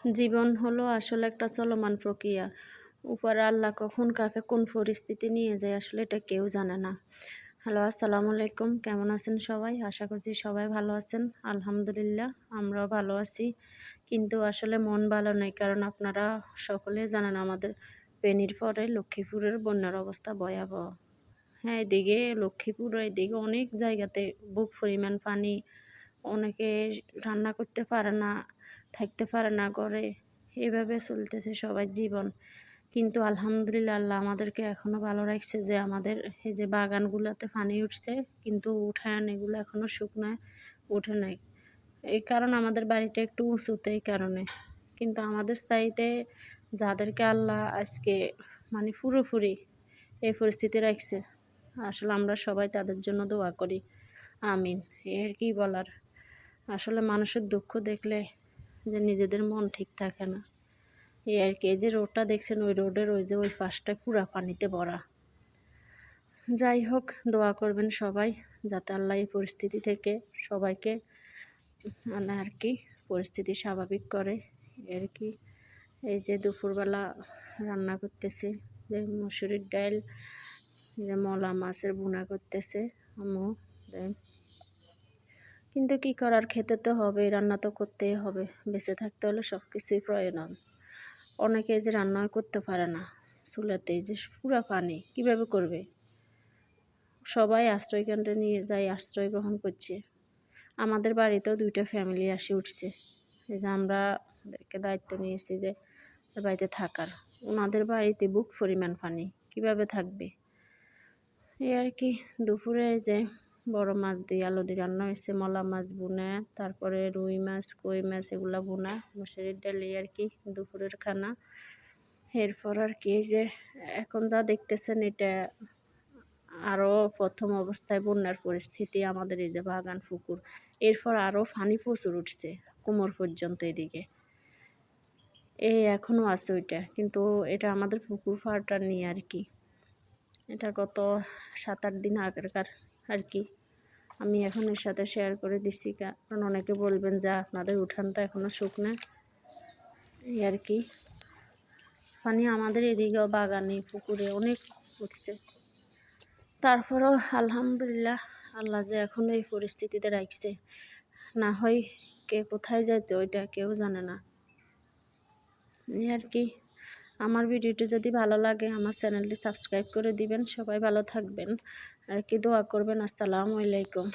জীবন হলো আসলে একটা চলমান প্রক্রিয়া। উপরে আল্লাহ কখন কাকে কোন পরিস্থিতি নিয়ে যায় আসলে এটা কেউ জানে না। হ্যালো, আসসালামু আলাইকুম। কেমন আছেন সবাই? আশা করছি সবাই ভালো আছেন। আলহামদুলিল্লাহ, আমরাও ভালো আছি। কিন্তু আসলে মন ভালো নেই, কারণ আপনারা সকলে জানেন আমাদের পেনির পরে লক্ষ্মীপুরের বন্যার অবস্থা ভয়াবহ। হ্যাঁ এদিকে লক্ষ্মীপুর, এদিকে অনেক জায়গাতে বুক পরিমাণ পানি, অনেকে রান্না করতে পারে না। থাকতে পারে না করে। এভাবে চলতেছে সবার জীবন। কিন্তু আলহামদুলিল্লাহ আল্লাহ আমাদেরকে এখনও ভালো রাখছে যে আমাদের এই যে বাগানগুলোতে পানি উঠছে, কিন্তু উঠায় এগুলো এখনও শুকনায় উঠে নাই। এই কারণ আমাদের বাড়িটা একটু উঁচুতে এই কারণে। কিন্তু আমাদের স্থায়ীতে যাদেরকে আল্লাহ আজকে মানে পুরোপুরি এই পরিস্থিতি রাখছে, আসলে আমরা সবাই তাদের জন্য দোয়া করি। আমিন, এর কি বলার? আসলে মানুষের দুঃখ দেখলে যে নিজেদের মন ঠিক থাকে না। এই আর কি, এই যে রোডটা দেখছেন, ওই রোডের ওই যে ওই পাশটা পুরা পানিতে ভরা। যাই হোক, দোয়া করবেন সবাই, যাতে আল্লাহ এই পরিস্থিতি থেকে সবাইকে মানে আর কি, পরিস্থিতি স্বাভাবিক করে। আর কি, এই যে দুপুরবেলা রান্না করতেছে, যে মুসুরির ডাল, যে মলা মাছের বুনা করতেছে, আম্মু কিন্তু কি করার? খেতে তো হবে রান্না তো করতেই হবে। বেঁচে থাকতে হলে সব কিছুই প্রয়োজন। অনেকে যে রান্না করতে পারে না চুলাতে যে পুরা পানি, কীভাবে করবে? সবাই আশ্রয় কেন্দ্রে নিয়ে যায় আশ্রয় গ্রহণ করছে। আমাদের বাড়িতেও দুইটা ফ্যামিলি আসে উঠছে। এই যে আমরা দায়িত্ব নিয়েছি যে বাড়িতে থাকার। ওনাদের বাড়িতে বুক পরিমাণ পানি, কীভাবে থাকবে? এই আর কি, দুপুরে যে বড় মাছ দিয়ে আলু দিয়ে রান্না হয়েছে, মলা মাছ বুনে, তারপরে রুই মাছ, কই মাছ এগুলো বোনা মশুরির ডালি আর কি, দুপুরের খানা। এরপর আর কি যে এখন যা দেখতেছেন এটা আরও প্রথম অবস্থায় বন্যার পরিস্থিতি আমাদের এই যে বাগান, পুকুর, এরপর আরও ফানি প্রচুর উঠছে কোমর পর্যন্ত এদিকে। এই এখনও আছে ওইটা, কিন্তু এটা আমাদের পুকুর ফাড়টা নিয়ে আর কি, এটা গত সাত আট দিন আগেরকার আর কি। আমি এখন এর সাথে শেয়ার করে দিচ্ছি কারণ অনেকে বলবেন যা আপনাদের উঠানটা এখনও শুকনা এই আর কি। পানি আমাদের এদিকেও বাগানে, পুকুরে অনেক উঠছে। তারপরও আলহামদুলিল্লাহ আল্লাহ যে এখন এই পরিস্থিতিতে রাখছে। না হয় কে কোথায় যাইতে, ওইটা কেউ জানে না। এই আর কি। আমার ভিডিওটি যদি ভালো লাগে, আমার চ্যানেলটি সাবস্ক্রাইব করে দিবেন। সবাই ভালো থাকবেন। আর কি দোয়া করবেন। আসসালামু আলাইকুম।